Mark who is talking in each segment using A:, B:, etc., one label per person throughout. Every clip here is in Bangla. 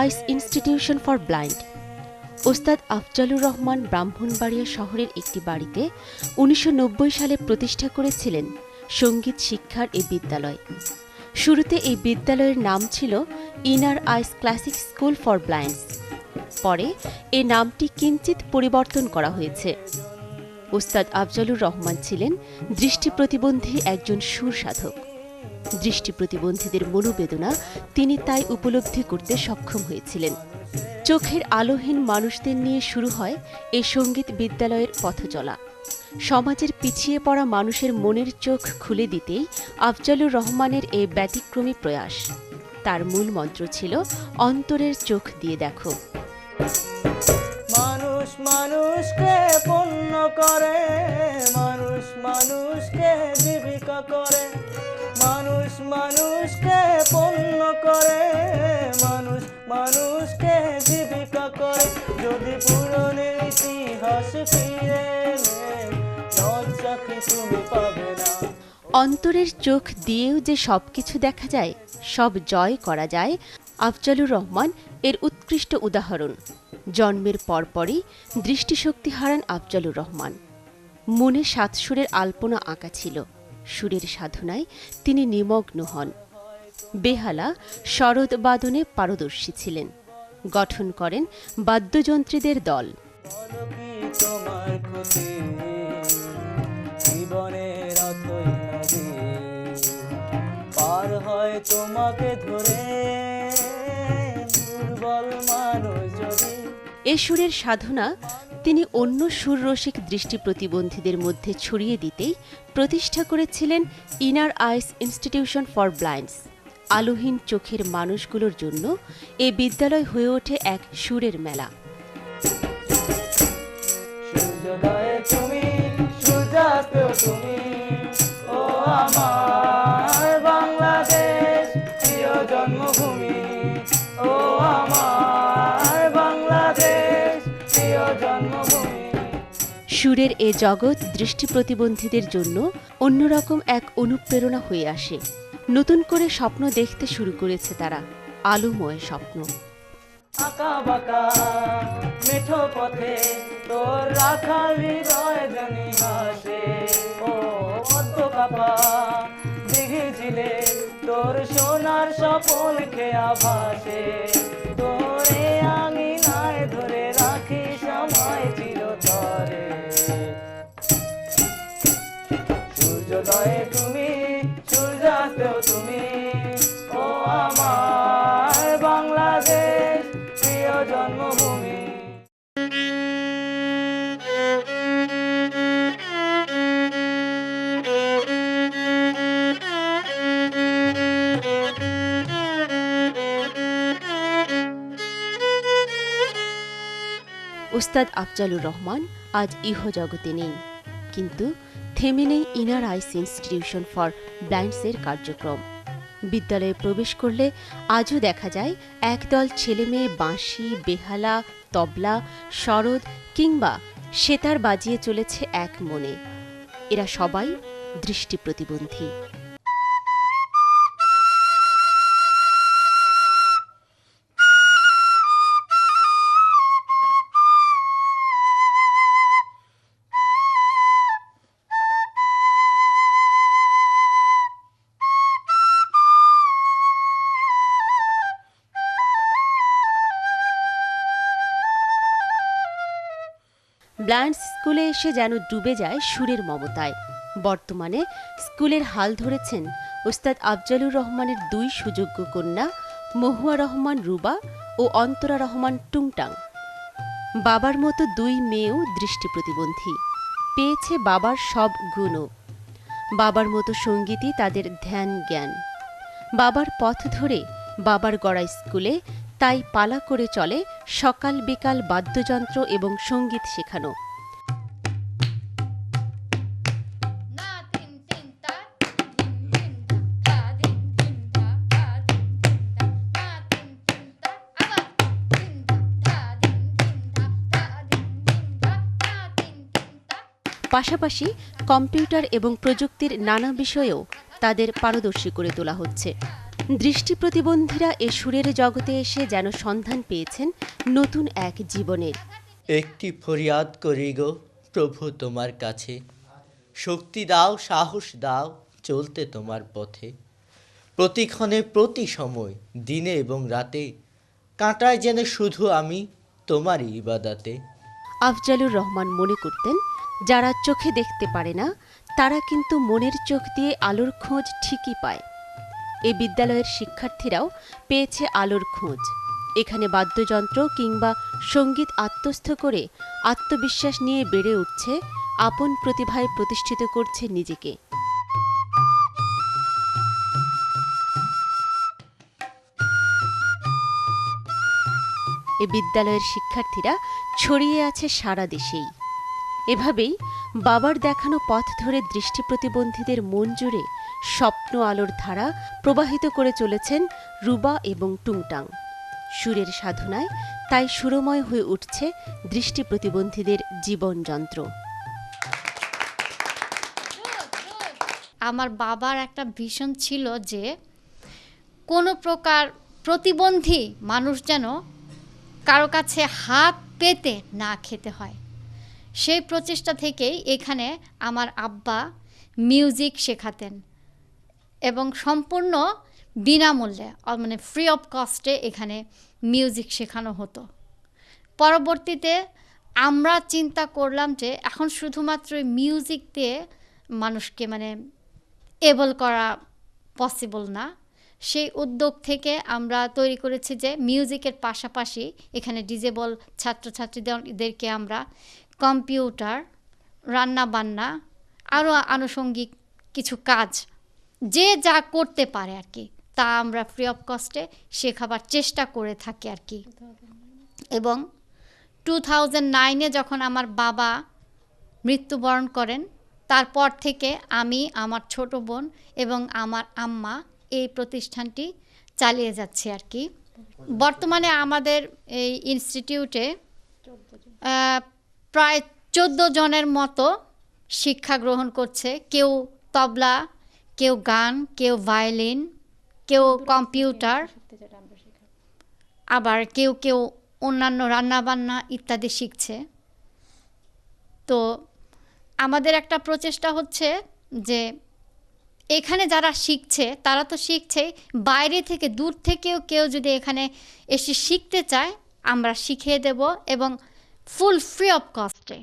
A: Ice institution for blind. ওস্তাদ আফজালুর রহমান ব্রাহ্মণবাড়িয়া শহরের একটি বাড়িতে উনিশশো নব্বই সালে প্রতিষ্ঠা করেছিলেন সংগীত শিক্ষার এই বিদ্যালয়। শুরুতে এই বিদ্যালয়ের নাম ছিল Inner Eyes Classic School for Blinds. পরে এ নামটি কিঞ্চিত পরিবর্তন করা হয়েছে। ওস্তাদ আফজালুর রহমান ছিলেন দৃষ্টি প্রতিবন্ধী একজন সুর সাধক। দৃষ্টি প্রতিবন্ধীদের মনোবেদনা তিনি তাই উপলব্ধি করতে সক্ষম হয়েছিলেন। চোখের আলোহীন মানুষদের নিয়ে শুরু হয় এই সংগীত বিদ্যালয়ের পথচলা সমাজের পিছিয়ে পড়া মানুষের মনের চোখ খুলে দিতেই আফজালুর রহমানের এই ব্যতিক্রমী প্রয়াস। তার মূল মন্ত্র ছিল, অন্তরের চোখ দিয়ে দেখো।
B: মানুষ মানুষকে পণ্য করে, মানুষ মানুষকে জীবিকা করে, মানুষ মানুষকে পণ্য করে, মানুষ মানুষকে জীবিকা করে। যদি পুরনো ইতিহাস ফিরে
A: অন্তরের চোখ দিয়েও যে সবকিছু দেখা যায়, সব জয় করা যায় আফজালুর রহমান এর উৎকৃষ্ট উদাহরণ। জন্মের পরপরই দৃষ্টিশক্তি হারান আফজালুর রহমান। মনে সাত সুরের আলপনা আঁকা ছিল। সুরের সাধনায় তিনি নিমগ্ন হন। বেহালা শরৎ বাদনে পারদর্শী ছিলেন। গঠন করেন বাদ্যযন্ত্রীদের দল। এ সুরের সাধনা তিনি অন্য সুররসিক দৃষ্টি প্রতিবন্ধীদের মধ্যে ছড়িয়ে দিতেই প্রতিষ্ঠা করেছিলেন Inner Eyes Institution for Blinds আলোহীন চোখের মানুষগুলোর জন্য এ বিদ্যালয় হয়ে ওঠে এক সুরের মেলা।
B: তুমি।
A: সুরের এ জগৎ দৃষ্টি প্রতিবন্ধীদের জন্য অন্যরকম এক অনুপ্রেরণা হয়ে আসে। নতুন করে স্বপ্ন দেখতে শুরু করেছে তারা। আলোময় স্বপ্ন।
B: তোর সোনার সপন খেয়া ভাসে।
A: ওস্তাদ আফজালুর রহমান আজ ইহজগতে নেই। কিন্তু থেমে নেই ইনার আইস ইনস্টিটিউশন ফর ব্লাইন্ডসের কার্যক্রম। বিদ্যালয়ে প্রবেশ করলে আজও দেখা যায় একদল ছেলেমেয়ে বাঁশি, বেহালা, তবলা, শরৎ কিংবা সেতার বাজিয়ে চলেছে এক মনে। এরা সবাই দৃষ্টি প্রতিবন্ধী। ব্লাইন্ডস স্কুলে এসে যেন ডুবে যায় সুরের মমতায়। বর্তমানে স্কুলের হাল ধরেছেন ওস্তাদ আফজালুর রহমানের দুই সুযোগ্য কন্যা, মহুয়া রহমান রুবা ও অন্তরা রহমান টুংটাং। বাবার মতো দুই মেয়েও দৃষ্টি প্রতিবন্ধী। পেয়েছে বাবার সব গুণও। বাবার মতো সঙ্গীতই তাদের ধ্যান জ্ঞান। বাবার পথ ধরে বাবার গড়া স্কুলে তাই পালা করে চলে সকাল বিকাল বাদ্যযন্ত্র এবং সংগীত শেখানো। পাশাপাশি কম্পিউটার এবং প্রযুক্তির নানা বিষয়েও তাদের পারদর্শী করে তোলা হচ্ছে। দৃষ্টি প্রতিবন্ধীরা এ সুরের জগতে এসে যেন সন্ধান পেয়েছেন নতুন এক জীবনের।
C: একটি ফরিয়াদ করি গো প্রভু তোমার কাছে। শক্তি দাও সাহস দাও চলতে তোমার পথে। প্রতিক্ষণে প্রতি সময় দিনে এবং রাতে কাঁটায় যেন শুধু আমি তোমারই ইবাদাতে।
A: আফজালুর রহমান মনে করতেন যারা চোখে দেখতে পারে না তারা কিন্তু মনের চোখ দিয়ে আলোর খোঁজ ঠিকই পায়। এ বিদ্যালয়ের শিক্ষার্থীরাও পেয়েছে আলোর খোঁজ। এখানে বাদ্যযন্ত্র কিংবা সংগীত আত্মস্থ করে আত্মবিশ্বাস নিয়ে বেড়ে উঠছে, আপন প্রতিভায় প্রতিষ্ঠিত করছে নিজেকে। এ বিদ্যালয়ের শিক্ষার্থীরা ছড়িয়ে আছে সারা দেশেই। এভাবেই বাবার দেখানো পথ ধরে দৃষ্টি প্রতিবন্ধীদের মন জুড়ে স্বপ্ন আলোর ধারা প্রবাহিত করে চলেছেন রুবা এবং টুংটাং। সুরের সাধনায় তাই সুরময় হয়ে উঠছে দৃষ্টি প্রতিবন্ধীদের জীবনযন্ত্র
D: আমার বাবার একটা ভীষণ ছিল যে, কোনো প্রকার প্রতিবন্ধী মানুষ যেন কারও কাছে হাত পেতে না খেতে হয়। সেই প্রচেষ্টা থেকেই এখানে আমার আব্বা মিউজিক শেখাতেন। এবং সম্পূর্ণ বিনামূল্যে মানে ফ্রি অফ কস্টে এখানে মিউজিক শেখানো হতো। পরবর্তীতে আমরা চিন্তা করলাম যে এখন শুধুমাত্র মিউজিক দিয়ে মানুষকে মানে এবল করা পসিবল না। সেই উদ্যোগ থেকে আমরা তৈরি করেছি যে মিউজিকের পাশাপাশি এখানে ডিজেবল ছাত্রছাত্রীদেরকে আমরা কম্পিউটার রান্না বান্না আরও আনুষঙ্গিক কিছু কাজ যে যা করতে পারে আর কি, তা আমরা ফ্রি অফ কস্টে শেখাবার চেষ্টা করে থাকি আর কি। এবং টু থাউজেন্ড নাইনে যখন আমার বাবা মৃত্যুবরণ করেন, তারপর থেকে আমি, আমার ছোট বোন এবং আমার আম্মা এই প্রতিষ্ঠানটি চালিয়ে যাচ্ছে আর কি। বর্তমানে আমাদের এই ইনস্টিটিউটে প্রায় চোদ্দ জনের মতো শিক্ষা গ্রহণ করছে। কেউ তবলা কেউ গান, কেউ ভায়োলিন, কেউ কম্পিউটার, আবার কেউ কেউ অন্যান্য রান্নাবান্না ইত্যাদি শিখছে। তো আমাদের একটা প্রচেষ্টা হচ্ছে যে এখানে যারা শিখছে, তারা তো শিখছে বাইরে থেকে দূর থেকেও কেউ যদি এখানে এসে শিখতে চায়, আমরা শিখিয়ে দেব এবং ফুল ফ্রি অফ কস্টে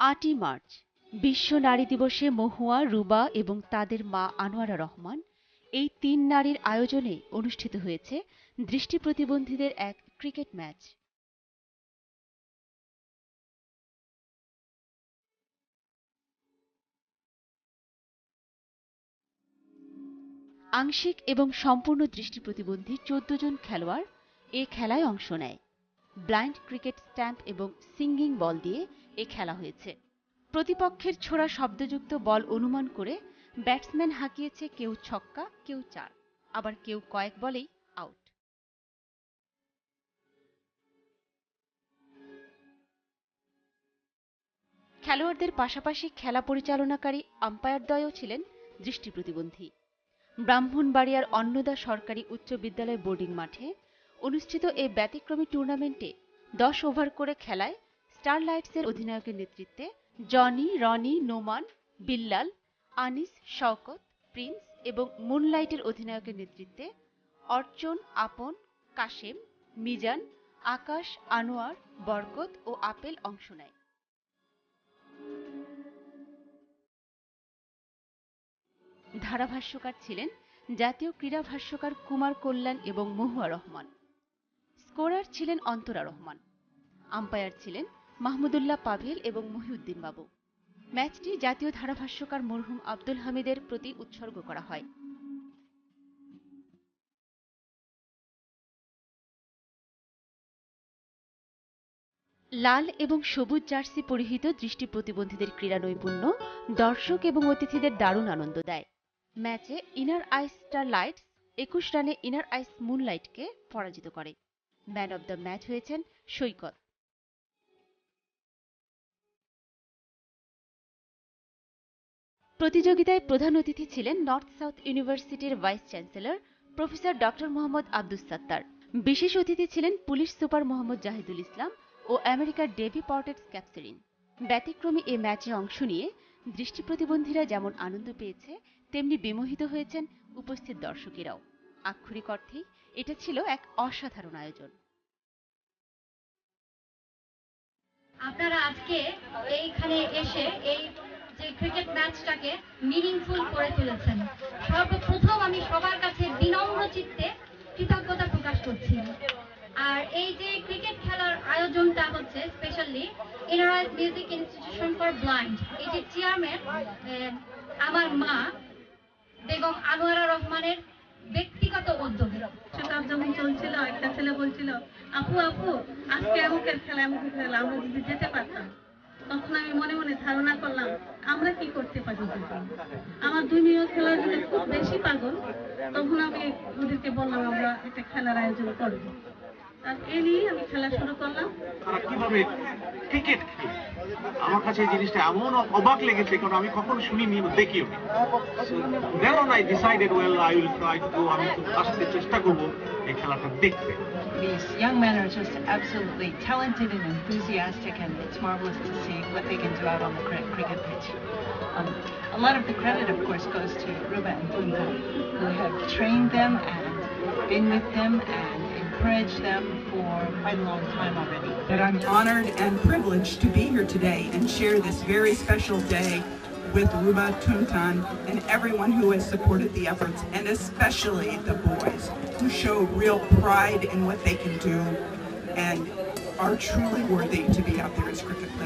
A: আটই মার্চ বিশ্ব নারী দিবসে মহুয়া, রুবা এবং তাদের মা আনোয়ারা রহমান এই তিন নারীর আয়োজনে অনুষ্ঠিত হয়েছে দৃষ্টি প্রতিবন্ধীদের এক ক্রিকেট ম্যাচ। আংশিক এবং সম্পূর্ণ দৃষ্টি প্রতিবন্ধী চোদ্দ জন খেলোয়াড় এ খেলায় অংশ নেয়। ব্লাইন্ড ক্রিকেট স্ট্যাম্প এবং সিঙ্গিং বল দিয়ে এ খেলা হয়েছে। প্রতিপক্ষের ছোড়া শব্দযুক্ত বল অনুমান করে ব্যাটসম্যান হাঁকিয়েছে কেউ ছক্কা, কেউ চার। আবার কেউ কয়েক বলেই আউট। খেলোয়াড়দের পাশাপাশি খেলা পরিচালনাকারী আম্পায়ারদ্বয়ও ছিলেন দৃষ্টি প্রতিবন্ধী। ব্রাহ্মণবাড়িয়ার অন্নদা সরকারি উচ্চ বিদ্যালয় বোর্ডিং মাঠে অনুষ্ঠিত এই ব্যতিক্রমী টুর্নামেন্টে দশ ওভার করে খেলায় স্টারলাইটসের অধিনায়কের নেতৃত্বে জনি, রনি, নোমান, বিল্লাল, আনিস, শওকত, প্রিন্স এবং মুনলাইটের অধিনায়কের নেতৃত্বে অর্চন, আপন, কাশেম, মিজান, আকাশ, আনোয়ার, বরকত ও আপেল অংশ নেয়। ধারাভাষ্যকার ছিলেন জাতীয় ক্রীড়া ভাষ্যকার কুমার কল্যাণ এবং মহুয়া রহমান। স্কোরার ছিলেন অন্তরা রহমান। আম্পায়ার ছিলেন মাহমুদুল্লাহ পাভেল এবং মহিউদ্দিন বাবু। ম্যাচটি জাতীয় ধারাভাষ্যকার মরহুম আব্দুল হামিদের প্রতি উৎসর্গ করা হয়। লাল এবং সবুজ জার্সি পরিহিত দৃষ্টি প্রতিবন্ধীদের ক্রীড়া নৈপুণ্য দর্শক এবং অতিথিদের দারুণ আনন্দ দেয়। ম্যাচে ইনার আইস স্টার লাইটস একুশ রানে ইনার আইস মুনলাইটকে পরাজিত করে। ম্যান অব দ্য ম্যাচ হয়েছেন সৈকত। প্রতিযোগিতায় প্রধান অতিথি ছিলেন নর্থ সাউথ ইউনিভার্সিটির vice chancellor professor doctor Mohammad Abdus Sattar. বিশেষ অতিথি ছিলেন পুলিশ সুপার মোহাম্মদ জাহিদুল ইসলাম ও আমেরিকার ডেভি পর্টেক্স ক্যাপসেরিন ব্যতিক্রমী এ ম্যাচে অংশ নিয়ে দৃষ্টি প্রতিবন্ধীরা যেমন আনন্দ পেয়েছে, তেমনি বিমোহিত হয়েছেন উপস্থিত দর্শকেরাও। আক্ষরিক অর্থেই এটা ছিল এক অসাধারণ আয়োজন।
D: আপনারা আজকে এইখানে এসে এই যে ক্রিকেট ম্যাচটাকে মিনিংফুল করে তুলেছেন। সর্বপ্রথম আমি সবার কাছে বিনম্র চিত্তে কৃতজ্ঞতা প্রকাশ করছি। আর এই যে ক্রিকেট খেলার আয়োজনটা হচ্ছে specially Inner Eyes music institution for blind এটির চেয়ারম্যান আমার মা বেগম আনোয়ারা রহমানের ব্যক্তিগত উদ্যোগে।
E: বিশ্বকাপ যখন চলছিল, একটা ছেলে বলছিল, আপু আপু, আজকে এমুকের খেলা এমুকের খেলা, আমরা যদি যেতে পারতাম। তখন আমি মনে মনে ধারণা করলাম আমরা কি করতে পারি আমার দুই মেয়েও খেলার জন্য খুব বেশি পাগল, তখন আমি ওদেরকে বললাম, আমরা একটা খেলার আয়োজন করব। আর নিয়েই আমি খেলা শুরু করলাম।
F: ক্রিকেট আমার কাছে এই জিনিসটা এমন অবাক লেগেছে আমি কখনো ওয়েল আমি আসতে চেষ্টা করব এই খেলাটা দেখতে।
G: These young men are just absolutely talented and enthusiastic, and it's marvelous to see what they can do out on the cri- cricket pitch. Um, a lot of the credit, of course, goes to Ruba and Punta, who have trained them and been with them and encouraged them for quite a long time already.
H: that I'm honored and privileged to be here today and share this very special day with Ruba Tuntan and everyone who has supported the efforts, and especially the boys who show real pride in what they can do and are truly worthy to be out there as cricket players.